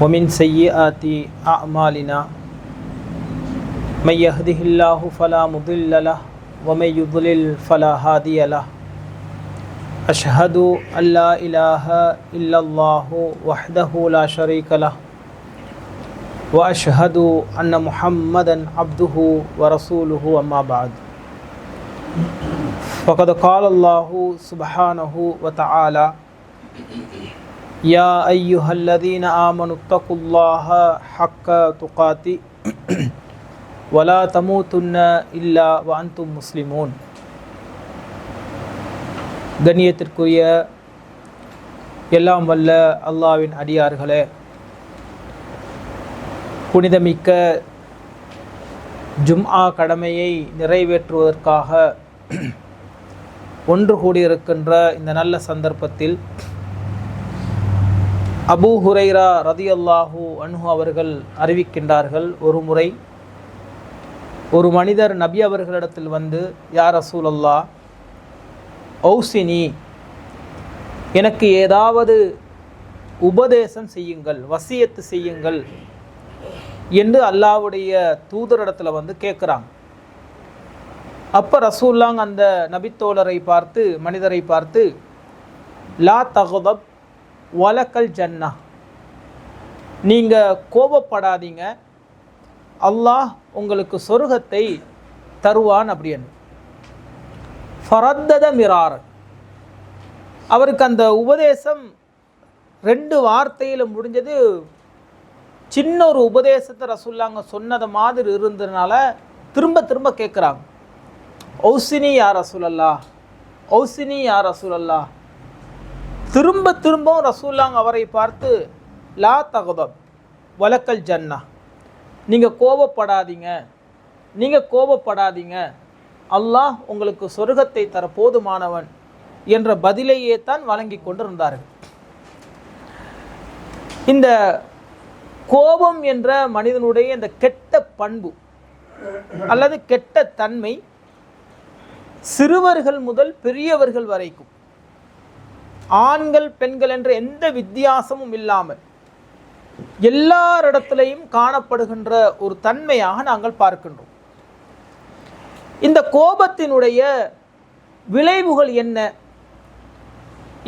ومن سيئات أعمالنا من يهده الله فلا مضل له ومن يضلل فلا هادي له. أشهد أن لا إله إلا الله وحده لا شريك له وأشهد أن محمدا عبده ورسوله أما بعد. فقد قال الله سبحانه وتعالى يا أيها الذين آمنوا اتقوا الله حق تقاته ولا تموتن إلا وأنتم مسلمون கண்ணியத்திற்குரிய எல்லாம் வல்ல அல்லாவின் அடியார்களே புனிதமிக்க ஜும்ஆ கடமையை நிறைவேற்றுவதற்காக ஒன்று கூடியிருக்கின்ற இந்த நல்ல சந்தர்ப்பத்தில் அபூ ஹுரைரா ரதி அல்லாஹூ அன்ஹு அவர்கள் அறிவிக்கின்றார்கள் ஒரு முறை ஒரு மனிதர் நபி அவர்களிடத்தில் வந்து யார் ரசூலல்லா ஔசினி எனக்கு ஏதாவது உபதேசம் செய்யுங்கள் வசியத்து செய்யுங்கள் என்று அல்லாவுடைய தூதரிடத்தில் வந்து கேட்குறாங்க அப்போ ரசூல்லாங் அந்த நபித்தோழரை பார்த்து மனிதரை பார்த்து லா தகுதப் வலக்கல் ஜன்னா. நீங்கள் கோபப்படாதீங்க. அல்லாஹ் உங்களுக்கு சொர்க்கத்தை தருவான் அப்படின்னு ஃபரத்தத மிரார் அவருக்கு அந்த உபதேசம் ரெண்டு வார்த்தையில் முடிஞ்சது. சின்ன ஒரு உபதேசத்தை ரசுல்லாங்க சொன்னது மாதிரி இருந்ததுனால திரும்ப திரும்ப கேட்குறாங்க ஔசினி யார் ரசூலல்லா ஔசினி யார் ரசூலல்லா திரும்ப திரும்பவும் ரசூல்லாங் அவரை பார்த்து லா தகுதப் வலக்கல் ஜன்னா. நீங்கள் கோபப்படாதீங்க நீங்கள் கோபப்படாதீங்க அல்லாஹ் உங்களுக்கு சொர்க்கத்தை தர போதுமானவன் என்ற பதிலையே தான் வழங்கி கொண்டிருந்தார்கள். இந்த கோபம் என்ற மனிதனுடைய இந்த கெட்ட பண்பு அல்லது கெட்ட தன்மை சிறுவர்கள் முதல் பெரியவர்கள் வரைக்கும் ஆண்கள் பெண்கள் என்ற எந்த வித்தியாசமும் இல்லாமல் எல்லாரிடத்திலையும் காணப்படுகின்ற ஒரு தன்மையாக நாங்கள் பார்க்கின்றோம். இந்த கோபத்தினுடைய விளைவுகள் என்ன?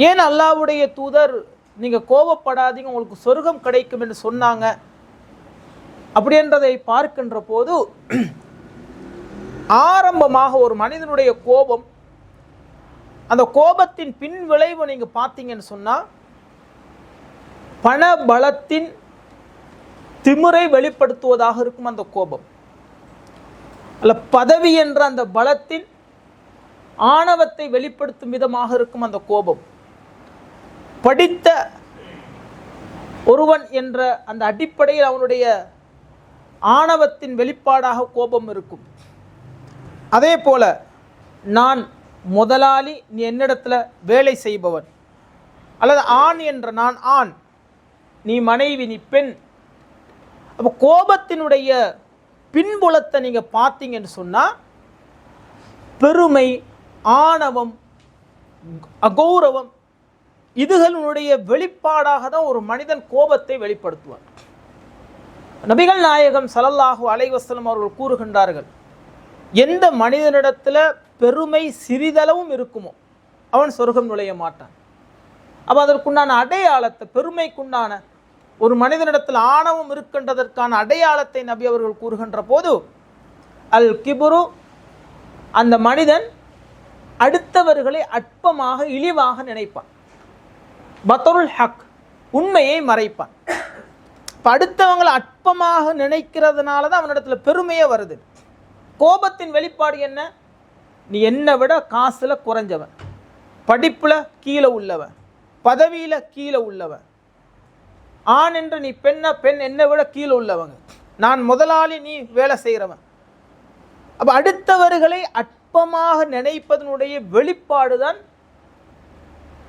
ஏன் அல்லாவுடைய தூதர் நீங்கள் கோபப்படாதீங்க உங்களுக்கு சொர்க்கம் கிடைக்கும் என்று சொன்னாங்க? அப்படின்றதை பார்க்கின்ற போது ஆரம்பமாக ஒரு மனிதனுடைய கோபம் அந்த கோபத்தின் பின் விளைவு நீங்கள் பார்த்தீங்கன்னு சொன்னால் பண பலத்தின் திமுறை வெளிப்படுத்துவதாக இருக்கும் அந்த கோபம். அல்ல பதவி என்ற அந்த பலத்தின் ஆணவத்தை வெளிப்படுத்தும் விதமாக இருக்கும் அந்த கோபம். படித்த ஒருவன் என்ற அந்த அடிப்படையில் அவனுடைய ஆணவத்தின் வெளிப்பாடாக கோபம் இருக்கும். அதே போல நான் முதலாளி நீ என்னிடத்தில் வேலை செய்பவன். அல்லது ஆண் என்ற நான் ஆண் நீ மனைவி நீ பெண். அப்போ கோபத்தினுடைய பின்புலத்தை நீங்கள் பார்த்தீங்கன்னு சொன்னால் பெருமை ஆணவம் அகௌரவம் இதுகளுடைய வெளிப்பாடாக தான் ஒரு மனிதன் கோபத்தை வெளிப்படுத்துவார் நபிகள் நாயகம் சலல்லாஹு அலைவசலம் அவர்கள் கூறுகின்றார்கள் எந்த மனிதனிடத்தில் பெருமை சிறிதளவும் இருக்குமோ அவன் சொர்க்கம் நுழைய மாட்டான். அப்போ அதற்குண்டான அடையாளத்தை பெருமைக்குண்டான ஒரு மனிதனிடத்தில் ஆணவம் இருக்கின்றதற்கான அடையாளத்தை நபி அவர்கள் கூறுகின்ற போது அல் கிபுரு அந்த மனிதன் அடுத்தவர்களை அற்பமாக இழிவாக நினைப்பான். பத்தருல் ஹக் உண்மையை மறைப்பான். இப்போ அடுத்தவங்களை அற்பமாக நினைக்கிறதுனால தான் அவனிடத்தில் பெருமையே வருது. கோபத்தின் வெளிப்பாடு என்ன? நீ என்னை விட காசில் குறைஞ்சவன். படிப்பில் கீழே உள்ளவன். பதவியில் கீழே உள்ளவன். ஆண் என்று நீ பெண்ணா பெண் என்னை விட கீழே உள்ளவங்க. நான் முதலாளி நீ வேலை செய்கிறவன் அப்போ அடுத்தவர்களை அற்பமாக நினைப்பதனுடைய வெளிப்பாடு தான்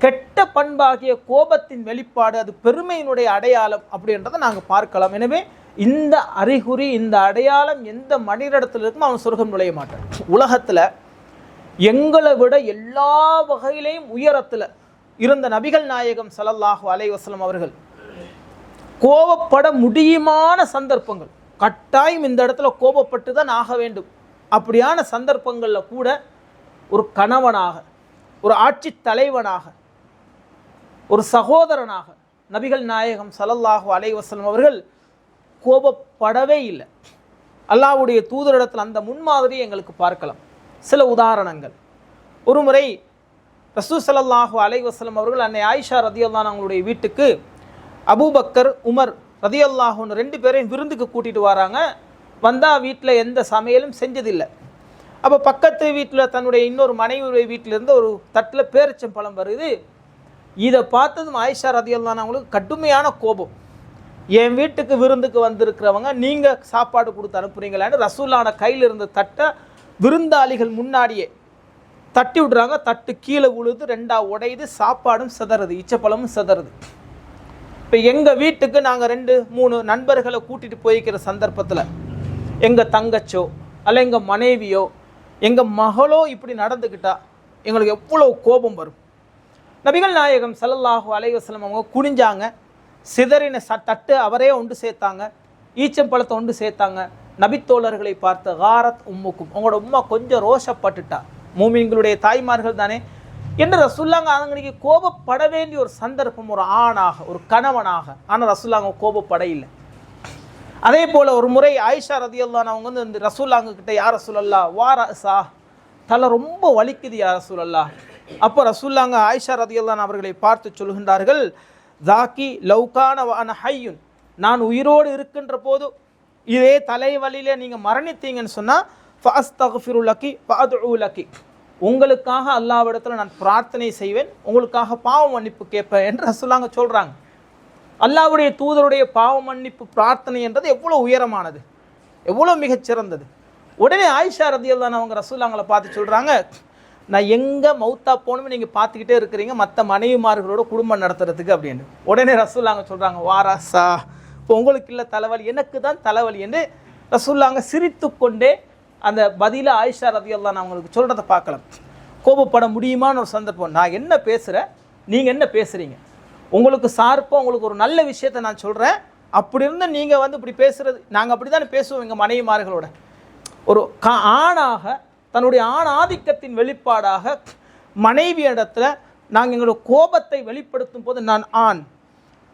கெட்ட பண்பாகிய கோபத்தின் வெளிப்பாடு. அது பெருமையினுடைய அடையாளம் அப்படின்றத நாங்கள் பார்க்கலாம். எனவே இந்த அறிகுறி இந்த அடையாளம் எந்த மனிதத்தில் இருக்கும் அவன் சொர்க்கம் நுழைய மாட்டான். உலகத்தில் எங்களை விட எல்லா வகையிலையும் உயரத்தில் இருந்த நபிகள் நாயகம் சலல்லாஹு அலைஹி அவர்கள் கோபப்பட முடியுமான சந்தர்ப்பங்கள் கட்டாயம் இந்த இடத்துல கோபப்பட்டு தான் ஆக வேண்டும். அப்படியான சந்தர்ப்பங்களில் கூட ஒரு கணவனாக ஒரு ஆட்சி தலைவனாக ஒரு சகோதரனாக நபிகள் நாயகம் சலல்லாஹு அலைஹி அவர்கள் கோபப்படவே இல்லை. அல்லாஹ்வுடைய தூதரிடத்தில் அந்த முன்மாதிரி எங்களுக்கு பார்க்கலாம். சில உதாரணங்கள். ஒரு முறை ரசூ ஸல்லல்லாஹு அலைஹி அவர்கள் அன்னை ஆயிஷா ரதியல்லான் அவங்களுடைய வீட்டுக்கு அபூபக்கர் உமர் ரதியல்லாஹுன்னு ரெண்டு பேரையும் விருந்துக்கு கூட்டிட்டு வராங்க. வந்தால் வீட்டில் எந்த சமையலும் செஞ்சதில்லை. அப்போ பக்கத்து வீட்டில் தன்னுடைய இன்னொரு மனைவியுடைய வீட்டிலேருந்து ஒரு தட்டில் பேரிச்சம்பழம் வருது. இதை பார்த்ததும் ஆயிஷா ரதியல்லான் அவங்களுக்கு கடுமையான கோபம். என் வீட்டுக்கு விருந்துக்கு வந்திருக்கிறவங்க நீங்கள் சாப்பாடு கொடுத்து அனுப்புறீங்களான்னு ரசூல்லான கையில் இருந்த தட்டை விருந்தாளிகள் முன்னாடியே தட்டி விடுறாங்க. தட்டு கீழே விழுது ரெண்டா உடையுது சாப்பாடும் சிதறுது இச்சப்பழமும் சிதறுது. இப்போ எங்கள் வீட்டுக்கு நாங்கள் ரெண்டு மூணு நண்பர்களை கூட்டிகிட்டு போய்க்கிற சந்தர்ப்பத்தில் எங்கள் தங்கச்சோ அல்ல எங்கள் மனைவியோ எங்கள் மகளோ இப்படி நடந்துக்கிட்டா எங்களுக்கு எவ்வளோ கோபம் வரும். நபிகள் நாயகம் ஸல்லல்லாஹு அலைவசலம் அவங்க குனிஞ்சாங்க. சிதறின ச தட்டு அவரே ஒன்று சேர்த்தாங்க. ஈச்சம்பழத்தை ஒன்று சேர்த்தாங்க. நபித்தோழர்களை பார்த்து காரத் உம்முக்கும் உங்களோட உம்மா கொஞ்சம் ரோஷப்பட்டுட்டா. மூமின்களுடைய தாய்மார்கள் தானே. என்று ரசுல்லாங்க அன்னைக்கு கோபப்பட வேண்டிய ஒரு சந்தர்ப்பம் ஒரு ஆணாக ஒரு கணவனாக. ஆனால் ரசுல்லாங்க கோபப்பட இல்லை அதே போல் ஒரு முறை ஆயிஷா ரதியல்லான் அவங்க வந்து இந்த ரசூல்லாங்க கிட்ட யார் ரசூலல்லா வார சா தலை ரொம்ப வலிக்குது யார் ரசூலல்லா அப்போ ரசூல்லாங்க ஆயிஷா ரதியல்லான் அவர்களை பார்த்து சொல்கின்றார்கள் ஜாக்கி லவ்கான வான ஹையுன் நான் உயிரோடு இருக்கின்ற போது இதே தலைவலியில் நீங்கள் மரணித்தீங்கன்னு சொன்னால் ஃபாஸ்தகுஃபிருலக்கி ஃபாதுலக்கி உங்களுக்காக அல்லாவிடத்தில் நான் பிரார்த்தனை செய்வேன். உங்களுக்காக பாவ மன்னிப்பு கேட்பேன் என்று ரசுல்லாங்க சொல்கிறாங்க அல்லாவுடைய தூதருடைய பாவ மன்னிப்பு பிரார்த்தனை என்றது எவ்வளோ உயரமானது எவ்வளோ மிகச்சிறந்தது. உடனே ஆயிஷா ரதியல்லான் அவங்க ரசூல்லாங்களை பார்த்து சொல்கிறாங்க நான் எங்கே மௌத்தா போகணும்னு நீங்கள் பார்த்துக்கிட்டே இருக்கிறீங்க மற்ற மனைவிமார்களோட குடும்பம் நடத்துறதுக்கு அப்படின்னு உடனே ரசூல்லாங்க சொல்கிறாங்க வாராசா இப்போ உங்களுக்கு இல்லை தலைவலி எனக்கு தான் தலைவலி என்று ரசூல்லாங்க சிரித்து கொண்டே அந்த பதில ஆயிஷா நான் உங்களுக்கு சொல்கிறத பார்க்கலாம் கோபப்பட முடியுமான்னு ஒரு சந்தர்ப்பம். நான் என்ன பேசுகிறேன் நீங்கள் என்ன பேசுகிறீங்க உங்களுக்கு சார்பாக உங்களுக்கு ஒரு நல்ல விஷயத்தை நான் சொல்கிறேன் அப்படி இருந்தால் நீங்கள் வந்து இப்படி பேசுகிறது நாங்கள் அப்படி தானே பேசுவோம் எங்கள் மனைவிமார்களோட. ஒரு கா ஆணாக தன்னுடைய ஆண் ஆதிக்கத்தின் வெளிப்பாடாக மனைவி இடத்துல நாங்கள் எங்களோட கோபத்தை வெளிப்படுத்தும் போது நான் ஆண்.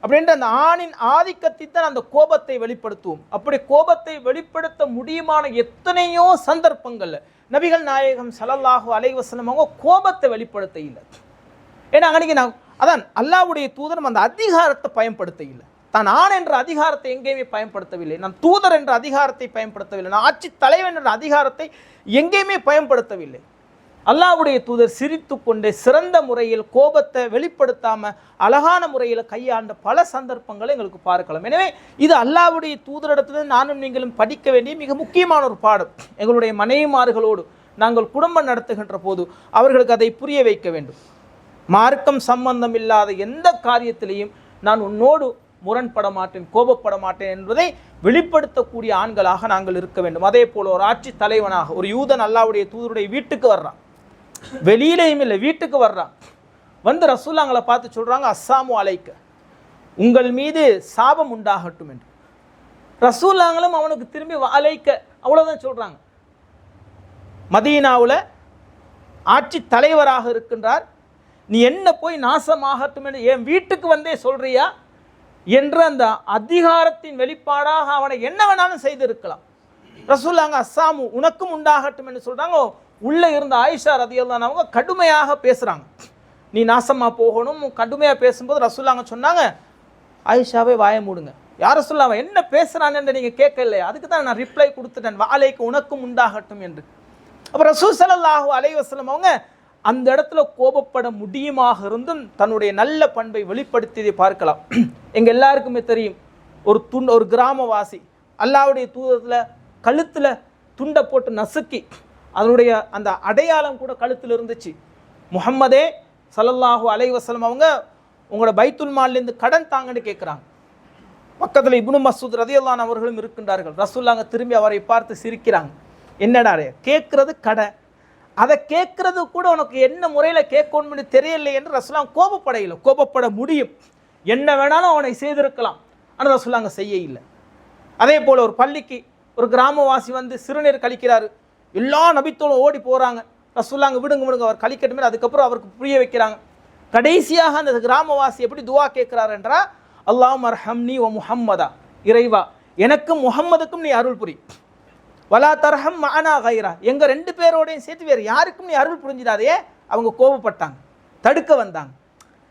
அப்படின்ற அந்த ஆணின் ஆதிக்கத்தை தான் அந்த கோபத்தை வெளிப்படுத்துவோம். அப்படி கோபத்தை வெளிப்படுத்த முடியுமான எத்தனையோ சந்தர்ப்பங்கள் நபிகள் நாயகம் ஸல்லல்லாஹு அலைஹி அவங்க கோபத்தை வெளிப்படுத்த இல்லை ஏன்னா அன்னைக்கு நான் அதான் அல்லாஹ்வுடைய தூதரம் அந்த அதிகாரத்தை பயன்படுத்த இல்லை தான் ஆண் என்ற அதிகாரத்தை எங்கேயுமே பயன்படுத்தவில்லை. நான் தூதர் என்ற அதிகாரத்தை பயன்படுத்தவில்லை. நான் ஆட்சி தலைவன் என்ற அதிகாரத்தை எங்கேயுமே பயன்படுத்தவில்லை. அல்லாவுடைய தூதர் சிரித்து கொண்டே சிறந்த முறையில் கோபத்தை வெளிப்படுத்தாமல் அழகான முறையில் கையாண்ட பல சந்தர்ப்பங்களை எங்களுக்கு பார்க்கலாம். எனவே இது அல்லாவுடைய தூதரிடத்துல நானும் நீங்களும் படிக்க வேண்டிய மிக முக்கியமான ஒரு பாடம். எங்களுடைய மனைவிமார்களோடு நாங்கள் குடும்பம் நடத்துகின்ற போது அவர்களுக்கு அதை புரிய வைக்க வேண்டும். மார்க்கம் சம்பந்தம் இல்லாத எந்த காரியத்திலையும் நான் உன்னோடு முரண்பட மாட்டேன் கோபப்பட மாட்டேன் என்பதை வெளிப்படுத்தக்கூடிய ஆண்களாக நாங்கள் இருக்க வேண்டும். அதே போல் ஒரு ஆட்சி தலைவனாக ஒரு யூதன் அல்லாவுடைய தூதருடைய வீட்டுக்கு வர்றான். வெளியிலேயும் இல்லை வீட்டுக்கு வர்றான். வந்து ரசூல்லாங்களை பார்த்து சொல்கிறாங்க அஸ்ஸாமு அலைக்க. உங்கள் மீது சாபம் உண்டாகட்டும் என்று. ரசூல்லாங்களும் அவனுக்கு திரும்பி அலைக்க. அவ்வளவுதான் சொல்கிறாங்க மதீனாவில் ஆட்சி தலைவராக இருக்கின்றார். நீ என்ன போய் நாசமாகட்டும் என்று என் வீட்டுக்கு வந்தே சொல்கிறியா என்ற அந்த அதிகாரத்தின் வெளிப்பாடாக அவனை என்ன வேணாலும் செய்திருக்கலாம். ரசூல்லாங்க அஸ்ஸாமு உனக்கும் உண்டாகட்டும் என்று சொல்கிறாங்க உள்ளே இருந்த ஆயிஷா ரதியல்லான் அவங்க கடுமையாக பேசுகிறாங்க நீ நாசமாக போகணும் கடுமையாக பேசும்போது ரசூல்லாங்க சொன்னாங்க ஆயிஷாவே வாய மூடுங்க. யார அவன் என்ன பேசுகிறான்னு நீங்கள் கேட்கலையே அதுக்கு தான் நான் ரிப்ளை கொடுத்துட்டேன். வாழைக்கு உனக்கும் உண்டாகட்டும் என்று. அப்போ ரசூல் ஸல்லல்லாஹு அலைவசலம் அவங்க அந்த இடத்துல கோபப்பட முடியுமாக இருந்தும் தன்னுடைய நல்ல பண்பை வெளிப்படுத்தியதை பார்க்கலாம். எங்கள் எல்லாருக்குமே தெரியும் ஒரு துண் ஒரு கிராமவாசி அல்லாவுடைய தூதத்தில் கழுத்தில் துண்டை போட்டு நசுக்கி அதனுடைய அந்த அடையாளம் கூட கழுத்தில் இருந்துச்சு. முஹம்மதே சல்லல்லாஹு அலைவசலம் அவங்க உங்களோட பைத்துல் மால்லேருந்து கடன் தாங்கன்னு கேட்குறாங்க பக்கத்தில் இப்னு மசூத் ரதியல்லான் அவர்களும் இருக்கின்றார்கள். ரசூல்லாங்க திரும்பி அவரை பார்த்து சிரிக்கிறாங்க. என்னடா கேட்குறது கடை அதை கேட்கறது கூட உனக்கு என்ன முறையில் கேட்கணும்னு தெரியலை என்று ரசூலாம் கோபப்படையில கோபப்பட முடியும். என்ன வேணாலும் அவனை செய்திருக்கலாம். ஆனால் ரசூலாங்க செய்ய இல்லை. அதே போல் ஒரு பள்ளிக்கு ஒரு கிராமவாசி வந்து சிறுநீர் கழிக்கிறாரு. எல்லா நபித்தோளும் ஓடி போகிறாங்க ரசூல்லாங்க விடுங்க விடுங்க. அவர் கழிக்கட்டுமே அதுக்கப்புறம் அவருக்கு புரிய வைக்கிறாங்க. கடைசியாக அந்த கிராமவாசி எப்படி துவா கேட்குறாரு என்றா அல்லாஹ் மர்ஹம்னி ஓ முஹம்மதா. இறைவா எனக்கும் முகம்மதுக்கும் நீ அருள் புரி. வலா தரஹம் மானா கைரா எங்கள் ரெண்டு பேரோடையும் சேர்த்து வேறு யாருக்கும் நீ அருள் புரிஞ்சிடாதே அவங்க கோபப்பட்டாங்க தடுக்க வந்தாங்க.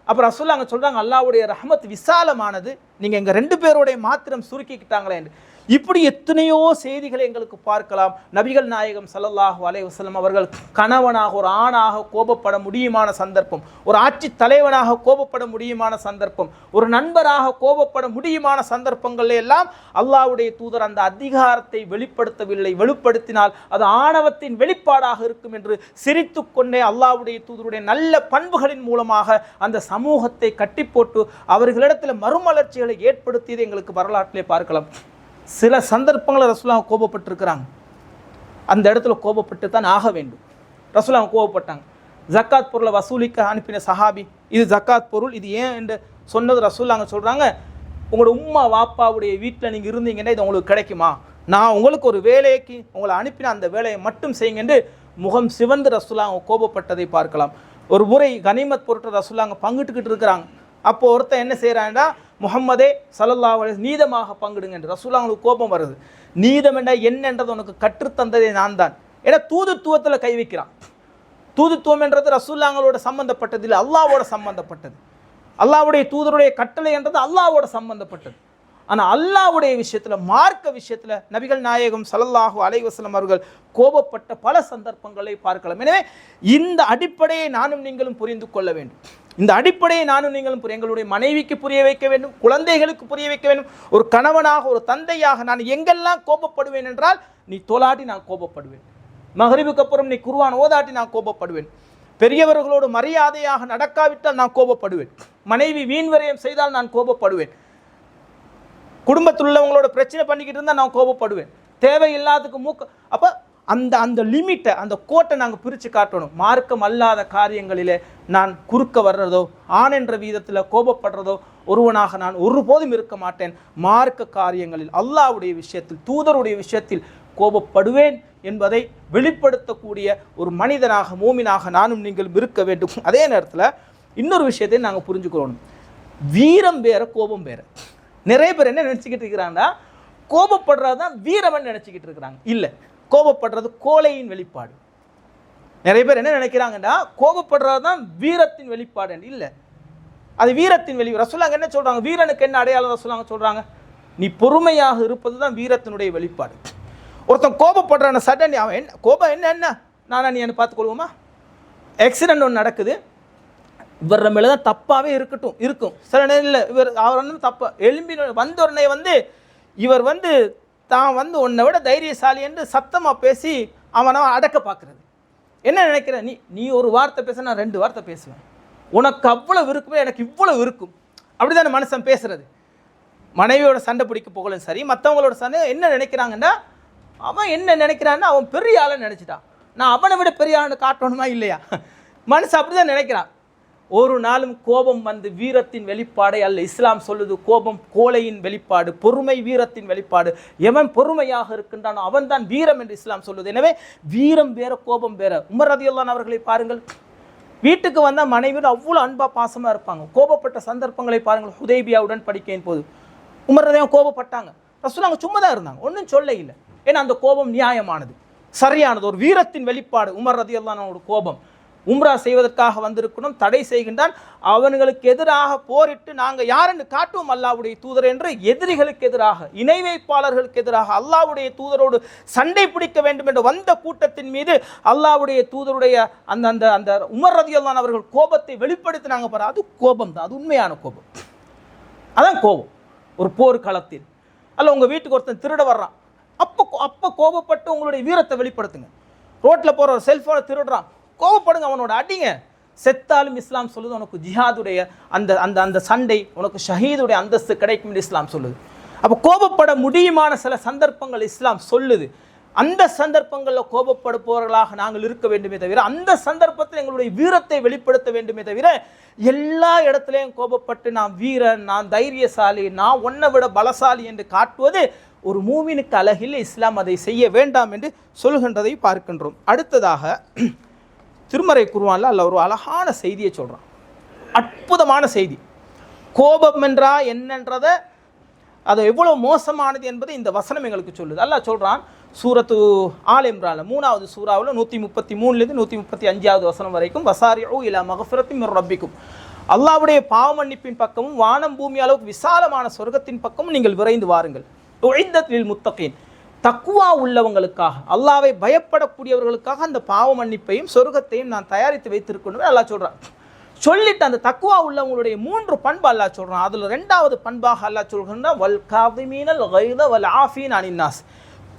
அப்புறம் ரசூல் அங்கே அல்லாவுடைய ரஹமத் விசாலமானது. நீங்கள் எங்கள் ரெண்டு பேரோடைய மாத்திரம் சுருக்கிக்கிட்டாங்களே என்று. இப்படி எத்தனையோ செய்திகளை எங்களுக்கு பார்க்கலாம். நபிகள் நாயகம் சல்லல்லாஹு அலைஹி வஸல்லம் அவர்கள் கணவனாக ஒரு ஆணாக கோபப்பட முடியுமான சந்தர்ப்பம் ஒரு ஆட்சி தலைவனாக கோபப்பட முடியுமான சந்தர்ப்பம் ஒரு நண்பராக கோபப்பட முடியுமான சந்தர்ப்பங்கள் எல்லாம் அல்லாஹ்வுடைய தூதர் அந்த அதிகாரத்தை வெளிப்படுத்தவில்லை. வெளிப்படுத்தினால் அது ஆணவத்தின் வெளிப்பாடாக இருக்கும் என்று சிரித்துக்கொண்டே அல்லாவுடைய தூதருடைய நல்ல பண்புகளின் மூலமாக அந்த சமூகத்தை கட்டி போட்டு அவர்களிடத்தில் மறுமலர்ச்சிகளை ஏற்படுத்தியதை எங்களுக்கு வரலாற்றிலே பார்க்கலாம். சில சந்தர்ப்பங்களில் ரசூலாங்க கோபப்பட்டிருக்கிறாங்க. அந்த இடத்துல கோபப்பட்டு தான் ஆக வேண்டும். ரசூலாங்க கோபப்பட்டாங்க. ஜக்காத் பொருளை வசூலிக்க அனுப்பின சஹாபி இது ஜக்காத் பொருள் இது ஏன் என்று சொன்னது ரசூல்லாங்க சொல்கிறாங்க உங்களோட உம்மா வாப்பாவுடைய வீட்டில் நீங்கள் இருந்தீங்கன்னா இது உங்களுக்கு கிடைக்குமா? நான் உங்களுக்கு ஒரு வேலைக்கு உங்களை அனுப்பின அந்த வேலையை மட்டும் செய்யுங்க என்று முகம் சிவந்து அவங்க கோபப்பட்டதை பார்க்கலாம். ஒரு முறை கனிமத் பொருட்டை ரசூலாங்க பங்கிட்டுக்கிட்டு இருக்கிறாங்க. அப்போ ஒருத்தன் என்ன செய்கிறான்டா முகம்மதே சல்லல்லாஹு நீதமாக பங்கிடுங்க என்று ரசூலாங்களுக்கு கோபம் வருது. நீதம் என்ன என்னன்றது உனக்கு கற்றுத்தந்ததே நான் தான். ஏன்னா தூதுத்துவத்தில் கை வைக்கிறான். தூதுத்துவம் என்றது ரசூல்லாங்களோட சம்பந்தப்பட்டது இல்லை அல்லாவோட சம்பந்தப்பட்டது. அல்லாவுடைய தூதருடைய கட்டளை என்றது அல்லாவோட சம்பந்தப்பட்டது. ஆனால் அல்லாவுடைய விஷயத்தில் மார்க்க விஷயத்தில் நபிகள் நாயகம் சலல்லாஹூ அலைவாஸ்லம் அவர்கள் கோபப்பட்ட பல சந்தர்ப்பங்களை பார்க்கலாம். எனவே இந்த அடிப்படையை நானும் நீங்களும் புரிந்து கொள்ள வேண்டும். இந்த அடிப்படையை நானும் நீங்களும் புரிய- எங்களுடைய மனைவிக்கு புரிய வைக்க வேண்டும் குழந்தைகளுக்கு புரிய வைக்க வேண்டும். ஒரு கணவனாக ஒரு தந்தையாக நான் எங்கெல்லாம் கோபப்படுவேன் என்றால் நீ தோலாட்டி நான் கோபப்படுவேன். மகரிவுக்கு அப்புறம் நீ குருவான் ஓதாட்டி நான் கோபப்படுவேன். பெரியவர்களோடு மரியாதையாக நடக்காவிட்டால் நான் கோபப்படுவேன். மனைவி வீண் விரயம் செய்தால் நான் கோபப்படுவேன். குடும்பத்தில் உள்ளவங்களோட பிரச்சனை பண்ணிக்கிட்டு இருந்தால் நான் கோபப்படுவேன். தேவையில்லாததுக்கு மூக்க அப்போ அந்த அந்த லிமிட்டை அந்த கோட்டை நாங்கள் பிரித்து காட்டணும். மார்க்கம் அல்லாத காரியங்களிலே நான் குறுக்க வர்றதோ ஆண் என்ற வீதத்தில் கோபப்படுறதோ ஒருவனாக நான் ஒருபோதும் இருக்க மாட்டேன். மார்க்க காரியங்களில் அல்லாஹ்வுடைய விஷயத்தில் தூதருடைய விஷயத்தில் கோபப்படுவேன் என்பதை வெளிப்படுத்தக்கூடிய ஒரு மனிதனாக மூமினாக நானும் நீங்கள் இருக்க வேண்டும். அதே நேரத்தில் இன்னொரு விஷயத்தை நாங்கள் புரிஞ்சுக்கிறோம் வீரம் வேற கோபம் வேற. நிறைய பேர் என்ன நினச்சிக்கிட்டு இருக்கிறாங்கன்னா கோபப்படுறது தான் வீரம்னு நினச்சிக்கிட்டு இருக்கிறாங்க. இல்லை. கோபப்படுறது கோலையின் வெளிப்பாடு. நிறைய பேர் என்ன நினைக்கிறாங்கன்னா கோபப்படுறது தான் வீரத்தின் வெளிப்பாடு இல்லை. அது வீரத்தின் வெளி ரசோல்லாங்க என்ன சொல்கிறாங்க வீரனுக்கு என்ன அடையாளம் ரசோல்லாங்க சொல்கிறாங்க நீ பொறுமையாக இருப்பது தான் வீரத்தினுடைய வெளிப்பாடு. ஒருத்தன் கோபப்படுறான சடன் அவன் என்ன கோபம் என்ன என்ன? நானா நீ என்ன பார்த்துக்கொள்வோமா? எக்ஸிடெண்ட் ஒன்று நடக்குது. இவர் மேலே தான் தப்பாகவே இருக்கட்டும் இருக்கும். சில இல்லை இவர் அவர் வந்து தப்பாக எலும்பி வந்த உடனே வந்து இவர் வந்து தான் வந்து உன்னை விட தைரியசாலி என்று சத்தமாக பேசி அவனை அடக்க பார்க்குறது. என்ன நினைக்கிற? நீ நீ ஒரு வார்த்தை பேச நான் ரெண்டு வார்த்தை பேசுவேன். உனக்கு அவ்வளோ இருக்குமே எனக்கு இவ்வளோ இருக்கும். அப்படிதானே மனுஷன் பேசுகிறது மனைவியோட சண்டை பிடிக்க போகலும் சரி மற்றவங்களோட சண்டை என்ன நினைக்கிறாங்கன்னா அவன் என்ன நினைக்கிறான்னா அவன் பெரிய ஆளை நினச்சிட்டான். நான் அவனை விட பெரிய ஆளுன்னு காட்டணுமா இல்லையா? மனுஷன் அப்படிதான் நினைக்கிறான். ஒரு நாளும் கோபம் வந்து வீரத்தின் வெளிப்பாடை அல்ல. இஸ்லாம் சொல்லுது கோபம் கோலையின் வெளிப்பாடு பொறுமை வீரத்தின் வெளிப்பாடு. எவன் பொறுமையாக இருக்கின்றானோ அவன்தான் வீரம் என்று இஸ்லாம் சொல்லுது. எனவே வீரம் வேற கோபம் வேற. உமர் ரதியுல்லான் அவர்களை பாருங்கள். வீட்டுக்கு வந்தால் மனைவியோட அவ்வளோ அன்பா பாசமாக இருப்பாங்க. கோபப்பட்ட சந்தர்ப்பங்களை பாருங்கள். ஹுதேபியாவுடன் படிக்கையின் போது. உமர் ரதையும் கோபப்பட்டாங்க. அவங்க சும்மா தான் இருந்தாங்க. ஒன்றும் சொல்ல இல்லை ஏன்னா அந்த கோபம் நியாயமானது. சரியானது. ஒரு வீரத்தின் வெளிப்பாடு. உமர் ரதி அவனோட கோபம். உம்ரா செய்வதற்காக வந்திருக்கணும் தடை செய்கின்றான். அவனுங்களுக்கு எதிராக போரிட்டு நாங்கள் யாருன்னு காட்டுவோம் அல்லாவுடைய தூதர் என்று எதிரிகளுக்கு எதிராக இணை வைப்பாளர்களுக்கு எதிராக அல்லாவுடைய தூதரோடு சண்டை பிடிக்க வேண்டும் என்று வந்த கூட்டத்தின் மீது அல்லாவுடைய தூதருடைய அந்த அந்த அந்த உமர் ரதியல்லான் அவர்கள் கோபத்தை வெளிப்படுத்தினாங்க பாரு. அது கோபம் தான் அது உண்மையான கோபம். அதான் கோபம். ஒரு போர் களத்தில். அல்ல உங்கள் வீட்டுக்கு ஒருத்தன் திருட வர்றான். அப்போ அப்போ கோபப்பட்டு உங்களுடைய வீரத்தை வெளிப்படுத்துங்க. ரோட்டில் போகிற ஒரு செல்ஃபோனை திருடுறான். கோவப்படுங்க அவனோட அடிங்க. செத்தாலும் இஸ்லாம் சொல்லுது உனக்கு ஜிஹாதுடைய அந்த அந்த அந்த சண்டை உனக்கு ஷஹீதுடைய அந்தஸ்து கிடைக்கும் என்று இஸ்லாம் சொல்லுது. அப்போ கோபப்பட முடியுமான சில சந்தர்ப்பங்கள் இஸ்லாம் சொல்லுது. அந்த சந்தர்ப்பங்களில் கோபப்படுப்பவர்களாக நாங்கள் இருக்க வேண்டுமே தவிர அந்த சந்தர்ப்பத்தில் எங்களுடைய வீரத்தை வெளிப்படுத்த வேண்டுமே தவிர எல்லா இடத்துலையும் கோபப்பட்டு நான் வீரன் நான் தைரியசாலி நான் ஒன்றை விட பலசாலி என்று காட்டுவது ஒரு மூவினுக்கு அழகில் இஸ்லாம் அதை செய்ய வேண்டாம் என்று சொல்கின்றதை பார்க்கின்றோம். அடுத்ததாக திருமறை குருவான்ல அல்ல ஒரு அழகான செய்தியை சொல்கிறான் அற்புதமான செய்தி. கோபம் என்றா என்னன்றதை அது எவ்வளோ மோசமானது என்பதை இந்த வசனம் எங்களுக்கு சொல்லுது. அல்லா சொல்கிறான் சூரத்து ஆல் இம்ரான்ல மூணாவது சூறாவில் நூற்றி முப்பத்தி மூணுலேருந்து நூற்றி முப்பத்தி அஞ்சாவது வசனம் வரைக்கும் வசாரியோ இலா மகஃபிரத்தின் ரப்பிக்கும். அல்லாவுடைய பாவ மன்னிப்பின் பக்கமும் வானம் பூமி அளவுக்கு விசாலமான சொர்க்கத்தின் பக்கமும் நீங்கள் விரைந்து வாருங்கள். உழைந்தத்தில் முத்தகீன். தக்குவா உள்ளவங்களுக்காக அல்லாவை பயப்படக்கூடியவர்களுக்காக அந்த பாவ மன்னிப்பையும் சொர்க்கத்தையும் நான் தயாரித்து வைத்திருக்கணும் அல்லாஹ் சொல்கிறான் சொல்லிட்டு அந்த தக்குவா உள்ளவங்களுடைய மூன்று பண்பு அல்லாஹ் சொல்கிறான் அதில் ரெண்டாவது பண்பாக அல்லாஹ் சொல்கின்ற வல் காவிமீனல் கைத வல் ஆஃபீன் அனின்னாஸ்.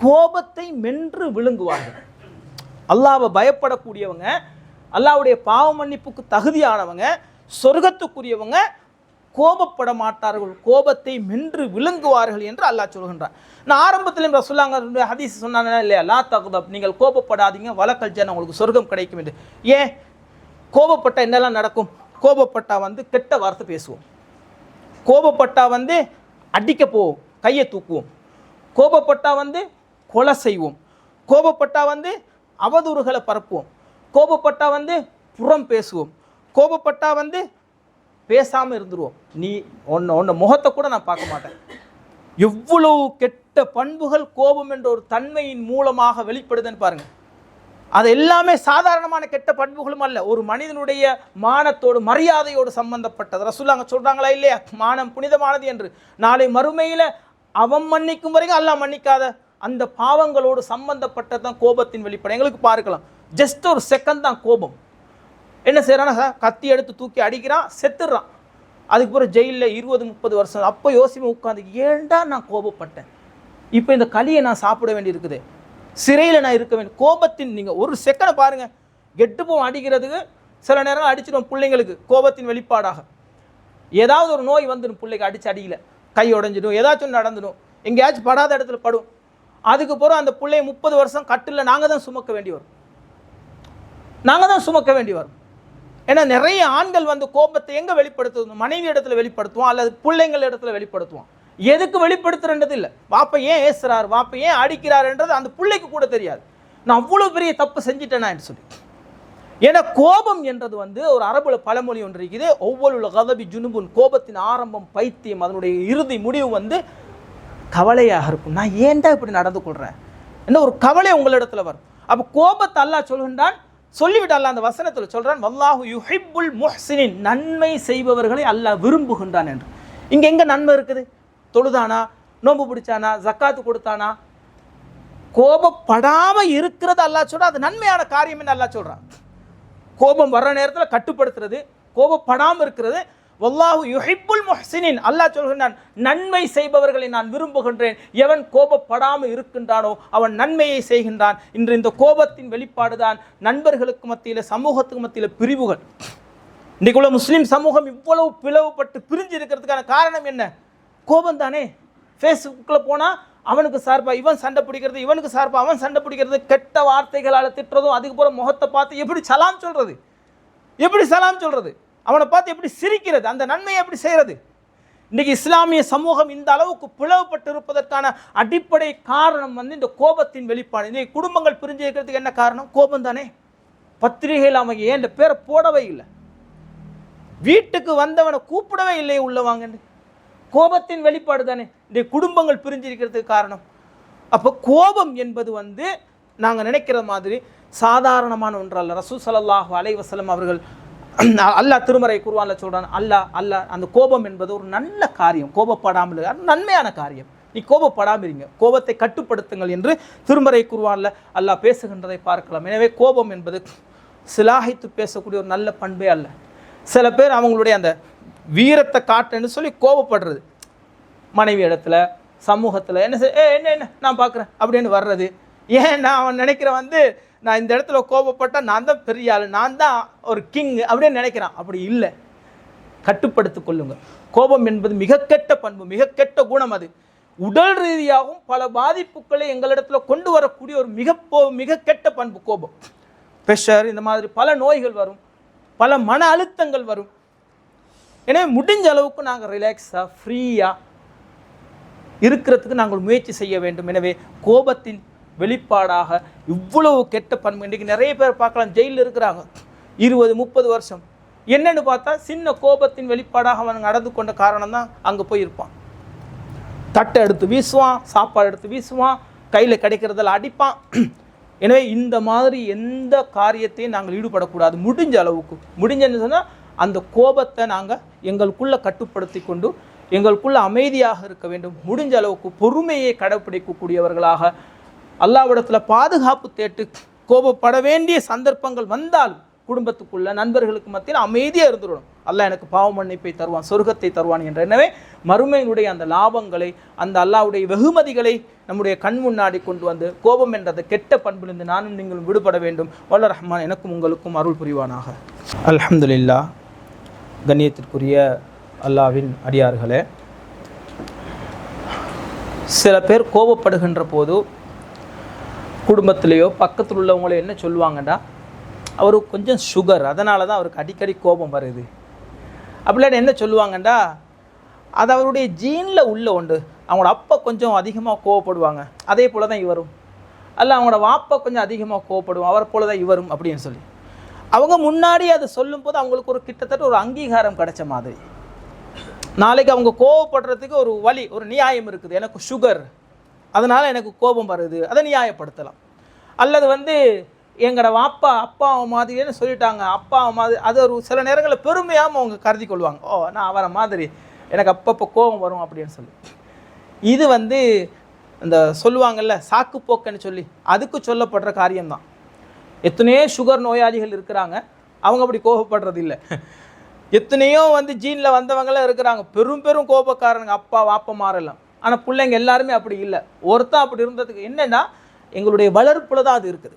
கோபத்தை மென்று விழுங்குவார்கள். அல்லாவை பயப்படக்கூடியவங்க அல்லாவுடைய பாவ மன்னிப்புக்கு தகுதியானவங்க சொர்க்கத்துக்குரியவங்க கோபப்பட மாட்டார்கள். கோபத்தை மென்று விழுங்குவார்கள் என்று அல்லாஹ் சொல்கின்றார் நான் ஆரம்பத்திலும் ரசுல்லாங்க ஹதீஸ் சொன்னாங்க இல்லையா? லா தகுதப் நீங்கள் கோபப்படாதீங்க வழக்கல் ஜன உங்களுக்கு சொர்க்கம் கிடைக்கும் என்று. ஏன்? கோபப்பட்டால் என்னெல்லாம் நடக்கும்? கோபப்பட்டா வந்து கெட்ட வார்த்தை பேசுவோம். கோபப்பட்டா வந்து அடிக்க போவோம் கையை தூக்குவோம். கோபப்பட்டா வந்து கொலை செய்வோம். கோபப்பட்டா வந்து அவதூறுகளை பரப்புவோம். கோபப்பட்டா வந்து புறம் பேசுவோம். கோபப்பட்டா வந்து பேசாமல் இருந்துருவோம். நீ ஒன்று ஒன்று முகத்தை கூட நான் பார்க்க மாட்டேன். எவ்வளவு கெட்ட பண்புகள் கோபம் என்ற ஒரு தன்மையின் மூலமாக வெளிப்படுதுன்னு பாருங்க. அது எல்லாமே சாதாரணமான கெட்ட பண்புகளும் அல்ல. ஒரு மனிதனுடைய மானத்தோடு மரியாதையோடு சம்பந்தப்பட்டது. ரசூலாங்க சொல்கிறாங்களா இல்லையா? மானம் புனிதமானது என்று. நாளை மறுமையில் அவன் மன்னிக்கும் வரைக்கும் அல்லாஹ் மன்னிக்காத அந்த பாவங்களோடு சம்பந்தப்பட்டது தான் கோபத்தின் வெளிப்பாடு. எங்களுக்கு பார்க்கலாம். ஜஸ்ட் ஒரு செகண்ட் தான் கோபம். என்ன செய்யறானா? கத்தி எடுத்து தூக்கி அடிக்கிறான் செத்துடுறான் அதுக்கப்புறம் ஜெயிலில் இருபது முப்பது வருஷம். அப்போ யோசிப்பேன் உட்காந்து ஏண்டா நான் கோபப்பட்டேன்? இப்போ இந்த களியை நான் சாப்பிட வேண்டியிருக்குது. சிறையில் நான் இருக்க வேண்டும் கோபத்தின் நீங்கள் ஒரு செகண்டை பாருங்கள் கெட்டுப்போம் அடிக்கிறதுக்கு சில நேரம் அடிச்சிடும் பிள்ளைங்களுக்கு கோபத்தின் வெளிப்பாடாக. ஏதாவது ஒரு நோய் வந்துடும் பிள்ளைக்கு அடிச்சு அடிக்கல. கை உடைஞ்சிடும் ஏதாச்சும் நடந்துடும். எங்கேயாச்சும் படாத இடத்துல படும். அதுக்கப்புறம் அந்த பிள்ளைய முப்பது வருஷம் கட்டில் நாங்கள் தான் சுமக்க வேண்டி வரும். நாங்கள் தான் சுமக்க வேண்டி வரும். ஏன்னா நிறைய ஆண்கள் வந்து கோபத்தை எங்கே வெளிப்படுத்துவோம் மனைவி இடத்துல வெளிப்படுத்துவோம் அல்லது பிள்ளைங்கள் இடத்துல வெளிப்படுத்துவோம் எதுக்கு வெளிப்படுத்துறன்றது இல்லை. வாப்ப ஏன் ஏசுறார்? வாப்ப ஏன் அடிக்கிறாருன்றது அந்த பிள்ளைக்கு கூட தெரியாது. நான் அவ்வளோ பெரிய தப்பு செஞ்சிட்டேனா சொல்லி. ஏன்னா கோபம் என்றது வந்து ஒரு அரபுல பழமொழி ஒன்று இருக்குது. ஒவ்வொரு கதபி ஜுனுபுன். கோபத்தின் ஆரம்பம் பைத்தியம் அதனுடைய இறுதி முடிவு வந்து கவலையாக இருக்கும். நான் ஏன்டா இப்படி நடந்து கொள்கிறேன் என்ன ஒரு கவலை உங்களிடத்துல வரும். அப்போ கோபத்தை அல்லா சொல்கின்றான் சொல்லிவிட்டு அந்த வசனத்தில் சொல்கிறான் வல்லாஹு யுஹிப்புல் முஹ்சினின் நன்மை செய்பவர்களை அல்லாஹ் விரும்புகின்றான் என்று. இங்கே எங்கே நன்மை இருக்குது? தொழுதானா? நோன்பு பிடிச்சானா? ஜக்காத்து கொடுத்தானா? கோபப்படாமல் இருக்கிறது அல்லாஹ் சொல்கிறா அது நன்மையான காரியம் என்று அல்லாஹ் சொல்கிறான் கோபம் வர்ற நேரத்தில் கட்டுப்படுத்துறது கோபப்படாமல் இருக்கிறது வல்லாஹு யுஹிப்புல் முஹ்சினின். அல்லாஹ் சொல்கின்றான் நன்மை செய்பவர்களை நான் விரும்புகின்றேன். எவன் கோபப்படாமல் இருக்கின்றானோ அவன் நன்மையை செய்கின்றான். இன்று இந்த கோபத்தின் வெளிப்பாடுதான் நண்பர்களுக்கு மத்தியில் சமூகத்துக்கு மத்தியில் பிரிவுகள். இன்றைக்குள்ள முஸ்லீம் சமூகம் இவ்வளவு பிளவுபட்டு பிரிஞ்சு இருக்கிறதுக்கான காரணம் என்ன? கோபம் தானே ஃபேஸ்புக்கில் போனால் அவனுக்கு சார்பாக இவன் சண்டை பிடிக்கிறது இவனுக்கு சார்பாக அவன் சண்டை பிடிக்கிறது கெட்ட வார்த்தைகளால் திட்டுறதும் அதுக்கு போகிற முகத்தை பார்த்து எப்படி சலாம் சொல்கிறது எப்படி சலாம் சொல்கிறது அவனை பார்த்து எப்படி சிரிக்கிறது? அந்த நன்மையை எப்படி செய்கிறது? இன்றைக்கி இஸ்லாமிய சமூகம் இந்த அளவுக்கு பிளவுபட்டு இருப்பதற்கான அடிப்படை காரணம் வந்து இந்த கோபத்தின் வெளிப்பாடு. இன்றைக்கி குடும்பங்கள் பிரிஞ்சு இருக்கிறதுக்கு என்ன காரணம்? கோபம் தானே? பத்திரிகையில் அவங்க ஏன் இந்த பேரை போடவே இல்லை? வீட்டுக்கு வந்தவனை கூப்பிடவே இல்லையே உள்ள வாங்கன்னு. கோபத்தின் வெளிப்பாடு தானே? இந்த குடும்பங்கள் பிரிஞ்சிருக்கிறதுக்கு காரணம். அப்போ கோபம் என்பது வந்து நாங்கள் நினைக்கிற மாதிரி சாதாரணமான ஒன்றல்ல. ரசூ சலல்லாஹு அலைவசலம் அவர்கள் அல்லாஹ் திருமறை குர்ஆன்ல சொல்கிறான் அல்லாஹ் அல்லாஹ் அந்த கோபம் என்பது ஒரு நல்ல காரியம். கோபப்படாமல் நன்மையான காரியம். நீ கோபப்படாமல் இருங்க. கோபத்தை கட்டுப்படுத்துங்கள் என்று திருமறை குருவான்ல அல்லாஹ் பேசுகின்றதை பார்க்கலாம். எனவே கோபம் என்பது சிலாகித்து பேசக்கூடிய ஒரு நல்ல பண்பே அல்ல. சில பேர் அவங்களுடைய அந்த வீரத்தை காட்டுன்னு சொல்லி கோபப்படுறது. மனைவி இடத்துல சமூகத்தில் என்ன செய்- ஏ என்ன என்ன நான் பார்க்குறேன் அப்படின்னு வர்றது. ஏன் நான் அவன் நினைக்கிறேன் வந்து நான் இந்த இடத்துல கோபப்பட்டால் நான் தான் பெரிய ஆள் நான் தான் ஒரு கிங் அப்படின்னு நினைக்கிறான். அப்படி இல்லை. கட்டுப்படுத்திக் கொள்ளுங்க. கோபம் என்பது மிக கெட்ட பண்பு மிக கெட்ட குணம் அது. உடல் ரீதியாகவும் பல பாதிப்புகளை எங்களிடத்தில் கொண்டு வரக்கூடிய ஒரு மிக மிக கெட்ட பண்பு கோபம். ப்ரெஷர் இந்த மாதிரி பல நோய்கள் வரும். பல மன அழுத்தங்கள் வரும். எனவே முடிஞ்ச அளவுக்கு நாங்கள் ரிலாக்ஸாக ஃப்ரீயாக இருக்கிறதுக்கு நாங்கள் முயற்சி செய்ய வேண்டும். எனவே கோபத்தின் வெளிப்பாடாக இவ்வளவு கெட்ட பண்பு. இன்றைக்கு நிறைய பேர் பார்க்கலாம் ஜெயிலில் இருக்கிறாங்க. இருபது முப்பது வருஷம். என்னன்னு பார்த்தா சின்ன கோபத்தின் வெளிப்பாடாக அவன் நடந்து கொண்ட காரணம் தான் அங்கே போயிருப்பான். தட்டை எடுத்து வீசுவான் சாப்பாடு எடுத்து வீசுவான் கையில் கிடைக்கிறதில் அடிப்பான். எனவே இந்த மாதிரி எந்த காரியத்தையும் நாங்கள் ஈடுபடக்கூடாது. முடிஞ்ச அளவுக்கு. முடிஞ்சன்னு சொன்னால் அந்த கோபத்தை நாங்கள் எங்களுக்குள்ளே கட்டுப்படுத்தி கொண்டு எங்களுக்குள்ள அமைதியாக இருக்க வேண்டும். முடிஞ்ச அளவுக்கு பொறுமையை கடைப்பிடிக்கக்கூடியவர்களாக அல்லாவிடத்தில் பாதுகாப்பு தேட்டு கோபப்பட வேண்டிய சந்தர்ப்பங்கள் வந்தாலும் குடும்பத்துக்குள்ள நண்பர்களுக்கு மத்தியில் அமைதியாக இருந்துடணும். அல்லாஹ் எனக்கு பாவ மன்னிப்பை தருவான் சொர்க்கத்தை தருவான் என்ற எனவே மறுமையினுடைய அந்த லாபங்களை அந்த அல்லாஹ்வுடைய வெகுமதிகளை நம்முடைய கண் முன்னாடி கொண்டு வந்து கோபம் என்ற அந்த கெட்ட பண்பிலிருந்து நானும் நீங்களும் விடுபட வேண்டும். வல்ல ரஹ்மான் எனக்கும் உங்களுக்கும் அருள் புரிவானாக. அல்ஹம்துலில்லாஹ். கண்ணியத்திற்குரிய அல்லாவின் அடியார்களே சில பேர் கோபப்படுகின்ற போது குடும்பத்திலேயோ பக்கத்தில் உள்ளவங்களோ என்ன சொல்லுவாங்கடா? அவர் கொஞ்சம் சுகர் அதனால தான் அவருக்கு அடிக்கடி கோபம் வருது. அப்படிலாம் என்ன சொல்லுவாங்கண்டா அது அவருடைய ஜீனில் உள்ள உண்டு. அவங்களோட அப்பா கொஞ்சம் அதிகமாக கோவப்படுவாங்க. அதே போல் தான் இவரும். அல்ல அவங்களோட வாப்பா கொஞ்சம் அதிகமாக கோவப்படுவோம் அவரை போல தான் இவரும் அப்படின்னு சொல்லி. அவங்க முன்னாடி அதை சொல்லும்போது அவங்களுக்கு ஒரு கிட்டத்தட்ட ஒரு அங்கீகாரம் கிடைச்ச மாதிரி. நாளைக்கு அவங்க கோவப்படுறதுக்கு ஒரு வழி ஒரு நியாயம் இருக்குது. எனக்கு சுகர் அதனால் எனக்கு கோபம் வருது. அதை நியாயப்படுத்தலாம். அல்லது வந்து எங்களோட வாப்பா அப்பா மாதிரின்னு சொல்லிட்டாங்க. அப்பா மாதிரி அது ஒரு சில நேரங்களில் பெருமையாகவும் அவங்க கருதி கொள்வாங்க. ஓ நான் அவரை மாதிரி. எனக்கு அப்பப்போ கோபம் வரும் அப்படின்னு சொல்லி. இது வந்து இந்த சொல்லுவாங்கல்ல சாக்குப்போக்குன்னு சொல்லி அதுக்கு சொல்லப்படுற காரியம்தான். எத்தனையோ சுகர் நோயாளிகள் இருக்கிறாங்க. அவங்க அப்படி கோபப்படுறது இல்லை. எத்தனையோ வந்து ஜீனில் வந்தவங்களாம் இருக்கிறாங்க. பெரும் பெரும் கோபக்காரனுங்க அப்பா வாப்பா மாறலாம் ஆனால் பிள்ளைங்க எல்லாருமே அப்படி இல்லை. ஒருத்தன் அப்படி இருந்ததுக்கு என்னென்னா எங்களுடைய வளர்ப்பில் தான் அது இருக்குது.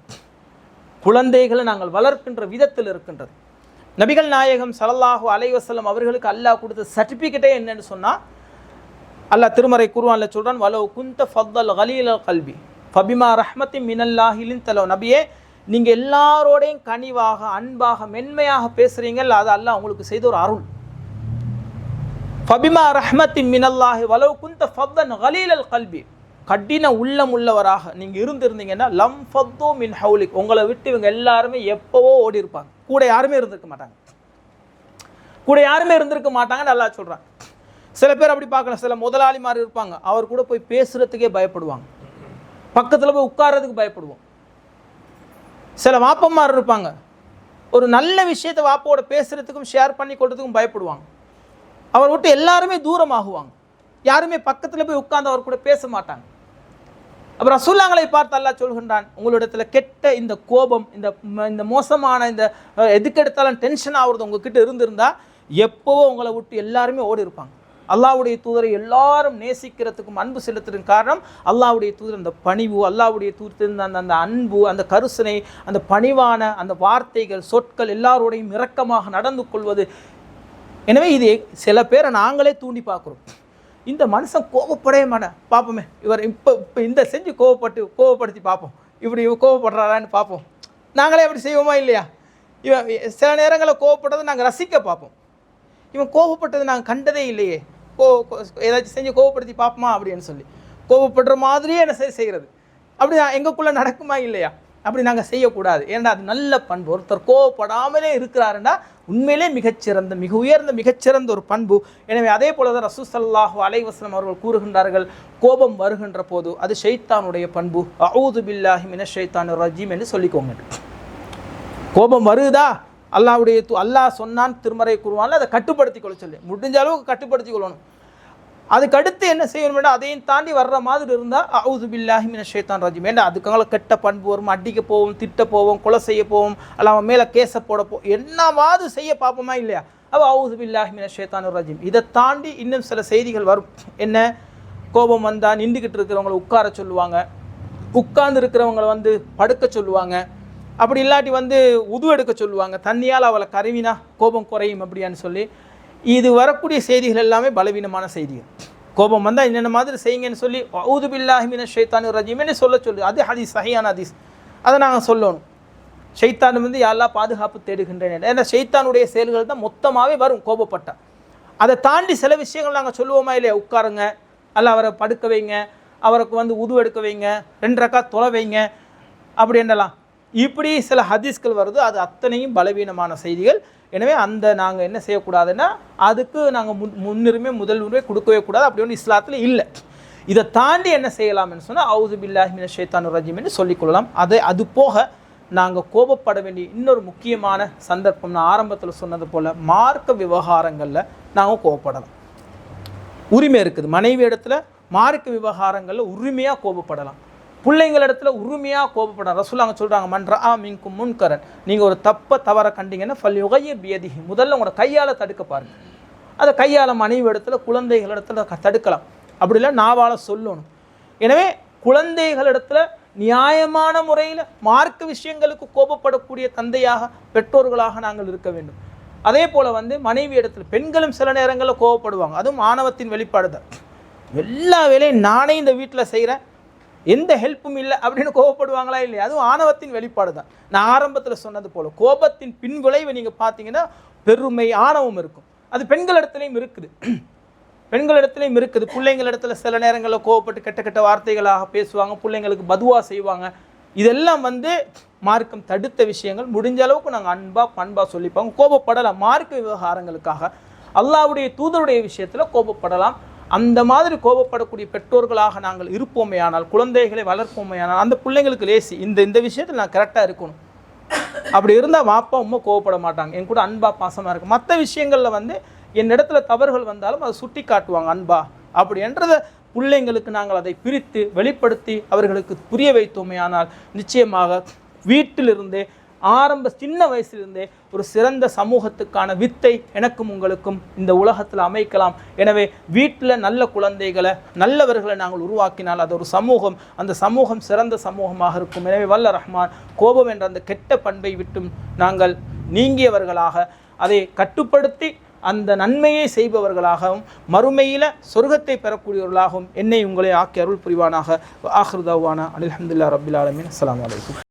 குழந்தைகளை நாங்கள் வளர்க்கின்ற விதத்தில் இருக்கின்றது. நபிகள் நாயகம் சலல்லாஹு அலைவசல்லம் அவர்களுக்கு அல்லாஹ் கொடுத்த சர்டிஃபிகேட்டே என்னன்னு சொன்னால் அல்லாஹ் திருமறை குர்ஆன்ல சொல்கிறான் வலோ குந்த ஃபத்தல் கலீல கல்வி ஃபபிமா ரஹ்மத்தி மினல்லாஹிலின் தலோ நபியே நீங்கள் எல்லாரோடையும் கனிவாக அன்பாக மென்மையாக பேசுகிறீங்கள் அது அல்லாஹ் உங்களுக்கு செய்த ஒரு அருள். ஃபபிமா ரஹ்மத்தின் மினல்லாஹி வலவு குந்த ஃபத்தன் கலீலல் கல்வி கடின உள்ளம் உள்ளவராக நீங்கள் இருந்திருந்தீங்கன்னா லம் ஃபத்து மின் ஹவுலிக் உங்களை விட்டு இவங்க எல்லாருமே எப்போவோ ஓடி இருப்பாங்க கூட யாருமே இருந்திருக்க மாட்டாங்க. கூட யாருமே இருந்திருக்க மாட்டாங்க நல்லா சொல்கிறாங்க சில பேர் அப்படி பார்க்கலாம். சில முதலாளி மாதிரி இருப்பாங்க. அவர் கூட போய் பேசுகிறதுக்கே பயப்படுவாங்க. பக்கத்தில் போய் உட்கார்றதுக்கு பயப்படுவோம். சில வாப்பமார் இருப்பாங்க. ஒரு நல்ல விஷயத்தை வாப்போட பேசுகிறதுக்கும் ஷேர் பண்ணி கொள்றதுக்கும் பயப்படுவாங்க. அவர் விட்டு எல்லாருமே தூரமாகுவாங்க. யாருமே பக்கத்தில் போய் உட்கார்ந்து அவர் கூட பேச மாட்டாங்க. அப்புறம் ரசூல்லாங்களை பார்த்து அல்லாஹ் சொல்கின்றான் உங்களிடத்தில் கெட்ட இந்த கோபம் இந்த ம- இந்த மோசமான இந்த எதுக்கெடுத்தாலும் எதுக்கு எடுத்தாலும் டென்ஷன் ஆகுறது உங்ககிட்ட இருந்திருந்தா எப்போவோ உங்களை விட்டு எல்லாருமே ஓடி இருப்பாங்க. அல்லாவுடைய தூதரை எல்லாரும் நேசிக்கிறதுக்கும் அன்பு செலுத்துறதுக்கு காரணம் அல்லாவுடைய தூதர் அந்த பணிவு அல்லாவுடைய தூதர் அந்த அந்த அன்பு அந்த கருசனை அந்த பணிவான அந்த வார்த்தைகள் சொற்கள் எல்லாரோடையும் இரக்கமாக நடந்து கொள்வது எனவே இது சில பேரை நாங்களே தூண்டி பார்க்குறோம். இந்த மனுஷன் கோபப்படவே மாட்டேன். பார்ப்போமே இவர் இப்போ இப்போ இந்த செஞ்சு கோவப்பட்டு கோவப்படுத்தி பார்ப்போம். இப்படி இவ கோவப்படுறாரான்னு பார்ப்போம். நாங்களே அப்படி செய்வோமா இல்லையா? இவன் சில நேரங்களில் கோவப்பட்டதை நாங்கள் ரசிக்க பார்ப்போம். இவன் கோவப்பட்டது நாங்கள் கண்டதே இல்லையே. கோ ஏதாச்சும் செஞ்சு கோவப்படுத்தி பார்ப்போமா அப்படின்னு சொல்லி. கோவப்படுற மாதிரியே என்ன செய்கிறது. அப்படி எங்களுக்குள்ளே நடக்குமா இல்லையா? அப்படி நாங்கள் செய்யக்கூடாது. ஏன்னா அது நல்ல பண்பு. ஒருத்தர் கோவப்படாமலே இருக்கிறாருன்னா உண்மையிலே மிகச்சிறந்த மிக உயர்ந்த மிகச்சிறந்த ஒரு பண்பு. எனவே அதே போல தான் ரசூசல்லாஹு அலைவசனம் அவர்கள் கூறுகின்றார்கள் கோபம் வருகின்ற போது அது ஷைத்தானுடைய பண்பு. அவுது பில்லாஹி மின ஷைத்தான் ரஜீம் என்று சொல்லிக்கோங்க. கோபம் வருதா? அல்லாஹ்வுடைய அல்லாஹ் சொன்னான் திருமறை கூறுவான்ல அதை கட்டுப்படுத்தி கொள்ள சொல்லி. முடிஞ்ச அளவுக்கு கட்டுப்படுத்தி கொள்ளணும் அதுக்கடுத்து என்ன செய்யணும் வேண்டாம் அதையும் தாண்டி வர்ற மாதிரி இருந்தால் அவுது பில்லாஹிமின ஷேத்தான் ஷைத்தான் வேண்டாம் அதுக்காக கெட்ட பண்பு வரும் அடிக்க போவோம் திட்ட போவோம் கொலை செய்ய போவோம் அல்ல அவன் மேலே கேஸை போட போ என்னவாது செய்ய பார்ப்போமா இல்லையா? அவள் அவுது பில்லாஹிமின ஷேத்தான் ஷைத்தான் இதை தாண்டி இன்னும் சில செய்திகள் வரும். என்ன? கோபம் வந்தால் நின்றுக்கிட்டு இருக்கிறவங்கள உட்கார சொல்லுவாங்க. உட்கார்ந்து இருக்கிறவங்களை வந்து படுக்க சொல்லுவாங்க. அப்படி இல்லாட்டி வந்து உது எடுக்க சொல்லுவாங்க. தண்ணியால் அவளை கருவினா கோபம் குறையும் அப்படியான்னு சொல்லி இது வரக்கூடிய செய்திகள் எல்லாமே பலவீனமான செய்திகள். கோபம் வந்தால் என்னென்ன மாதிரி செய்யுங்கன்னு சொல்லி ஊது பில்லாஹிமின ஷைத்தானு ரஜிமின்னு சொல்ல சொல்லு. அது ஹதீஸ் சஹியான ஹதீஸ். அதை நாங்கள் சொல்லணும். ஷைத்தான் வந்து யாரெல்லாம் பாதுகாப்பு தேடுகின்றன ஏன்னா ஷைத்தானுடைய செயல்கள் தான் மொத்தமாகவே வரும் கோபப்பட்டா. அதை தாண்டி சில விஷயங்கள் நாங்கள் சொல்லுவோமா இல்லையா? உட்காருங்க அல்ல அவரை படுக்க வைங்க அவருக்கு வந்து உது எடுக்க வைங்க ரெண்டு ரக்கா தொலை வைங்க அப்படி என்னலாம் இப்படி சில ஹதீஸ்கள் வருது அது அத்தனையும் பலவீனமான செய்திகள். எனவே அந்த நாங்கள் என்ன செய்யக்கூடாதுன்னா அதுக்கு நாங்கள் முன் முன்னுரிமை முதல் உரிமை கொடுக்கவே கூடாது. அப்படி ஒன்று இஸ்லாத்தில் இல்லை. இதை தாண்டி என்ன செய்யலாம்னு சொன்னால் அவுது பில்லாஹி ஷேத்தானு ஷைத்தானு சொல்லிக்கொள்ளலாம் அதை அது போக நாங்கள் கோபப்பட வேண்டிய இன்னொரு முக்கியமான சந்தர்ப்பம் நான் ஆரம்பத்தில் சொன்னது போல் மார்க்க விவகாரங்களில் நாங்கள் கோபப்படலாம். உரிமை இருக்குது. மனைவி இடத்துல மார்க்க விவகாரங்களில் உரிமையாக கோபப்படலாம். பிள்ளைங்கள் இடத்துல உரிமையாக கோபப்படலாம் ரசூலாங்க சொல்கிறாங்க மன்ற ஆ மின்கும் முன்கரன். நீங்கள் ஒரு தப்பை தவற கண்டிங்கன்னா ஃபல் யுகைய பியதிஹி. முதல்ல உங்களோட கையால் தடுக்க பாருங்க. அதை கையால் மனைவி இடத்துல குழந்தைகள் இடத்துல க- தடுக்கலாம். அப்படி இல்லை நாவால் சொல்லணும். எனவே குழந்தைகளிடத்துல நியாயமான முறையில் மார்க்க விஷயங்களுக்கு கோபப்படக்கூடிய தந்தையாக பெற்றோர்களாக நாங்கள் இருக்க வேண்டும். அதே போல் வந்து மனைவி இடத்துல பெண்களும் சில நேரங்களில் கோபப்படுவாங்க. அதுவும் ஆணவத்தின் வெளிப்பாடு தான் எல்லா வேலையும் நானே இந்த வீட்டில் செய்கிறேன் எந்த ஹெல்ப்பும் இல்லை அப்படின்னு கோபப்படுவாங்களா இல்லையா? அதுவும் ஆணவத்தின் வெளிப்பாடு தான் நான் ஆரம்பத்தில் சொன்னது போல் கோபத்தின் பின் விளைவை நீங்கள் பார்த்தீங்கன்னா பெருமை ஆணவம் இருக்கும். அது பெண்கள் இடத்துலையும் இருக்குது. பெண்கள் இடத்துலையும் இருக்குது. பிள்ளைங்கள் இடத்துல சில நேரங்களில் கோவப்பட்டு கெட்ட கெட்ட வார்த்தைகளாக பேசுவாங்க பிள்ளைங்களுக்கு பதுவா செய்வாங்க. இதெல்லாம் வந்து மார்க்கம் தடுத்த விஷயங்கள். முடிஞ்ச அளவுக்கு நாங்கள் அன்பாக பண்பாக சொல்லிப்பாங்க. கோபப்படலாம். மார்க்க விவகாரங்களுக்காக. அல்லாவுடைய தூதருடைய விஷயத்தில் கோபப்படலாம். அந்த மாதிரி கோபப்படக்கூடிய பெற்றோர்களாக நாங்கள் இருப்போமே ஆனால் குழந்தைகளை வளர்ப்போமே ஆனால் அந்த பிள்ளைங்களுக்கு லேசி இந்த இந்த விஷயத்தில் நான் கரெக்டாக இருக்கணும். அப்படி இருந்தால் வாப்பா உம்மா கோவப்பட மாட்டாங்க. என் கூட அன்பா பாசமாக இருக்கும் மற்ற விஷயங்களில் வந்து என் இடத்துல தவறுகள் வந்தாலும் அதை சுட்டி காட்டுவாங்க அன்பா. அப்படின்றத பிள்ளைங்களுக்கு நாங்கள் அதை பிரித்து வெளிப்படுத்தி அவர்களுக்கு புரிய வைத்தோமே ஆனால் நிச்சயமாக வீட்டிலிருந்தே ஆரம்ப சின்ன வயசிலிருந்தே ஒரு சிறந்த சமூகத்துக்கான வித்தை எனக்கும் உங்களுக்கும் இந்த உலகத்தில் அமைக்கலாம். எனவே வீட்டில் நல்ல குழந்தைகளை நல்லவர்களை நாங்கள் உருவாக்கினால் அது ஒரு சமூகம் அந்த சமூகம் சிறந்த சமூகமாக இருக்கும். எனவே வல்ல ரஹ்மான் கோபம் என்ற அந்த கெட்ட பண்பை விட்டும் நாங்கள் நீங்கியவர்களாக அதை கட்டுப்படுத்தி அந்த நன்மையை செய்பவர்களாகவும் மறுமையில் சொர்க்கத்தை பெறக்கூடியவர்களாகவும் என்னை உங்களை ஆக்கி அருள் புரிவானாக. ஆஹ்ருதாவான அனில் ரபில் ஆலமின். அஸ்ஸலாமு அலைக்கும்.